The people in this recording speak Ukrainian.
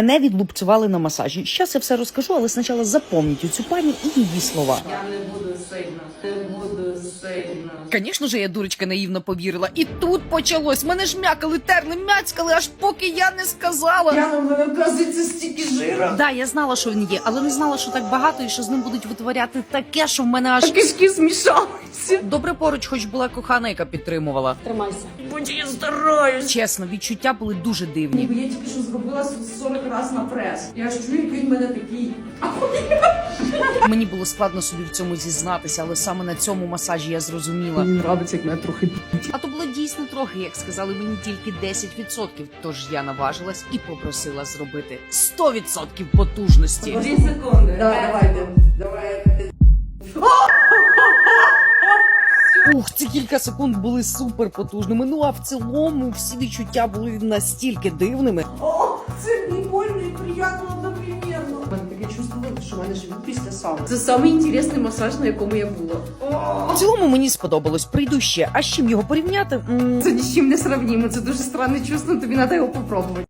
Мене відлупцювали на масажі. Щас я все розкажу, але спочатку запомніть цю пані і її слова. Я не буду сильно, не буду сильно. Звісно ж, я дурочка наївно повірила. І тут почалось. Мене ж м'якали, терли, мяцькали, аж поки я не сказала. Я мене оказується стільки жира. Да, я знала, що він є, але не знала, що так багато і що з ним будуть витворяти таке, що в мене аж Кишки змішалися. добре поруч, хоч була кохана, яка підтримувала. Тримайся. Будь я стараюсь. Чесно, відчуття були дуже дивні. Ніби я тільки що зробила 40 разів на прес. Я ж чую, який в мене такий. Мені було складно собі в цьому зізнатися, але саме на цьому масажі я зрозуміла. Мені подобається, як мене трохи А то було дійсно трохи, як сказали мені тільки 10%. Тож я наважилась і попросила зробити 100% потужності. Дві секунди. Давай, давайте. Давай. Ух, ці кілька секунд були супер потужними. Ну а в цілому всі відчуття були настільки дивними. О, це не больно і приємно що в мене живуть після сауни. Це самий інтересний масаж, на якому я була. В цілому мені сподобалось. Прийду ще. А з чим його порівняти? М, Це ні з чим не сравнімо. Це дуже странне чувство, тобі треба його попробувати.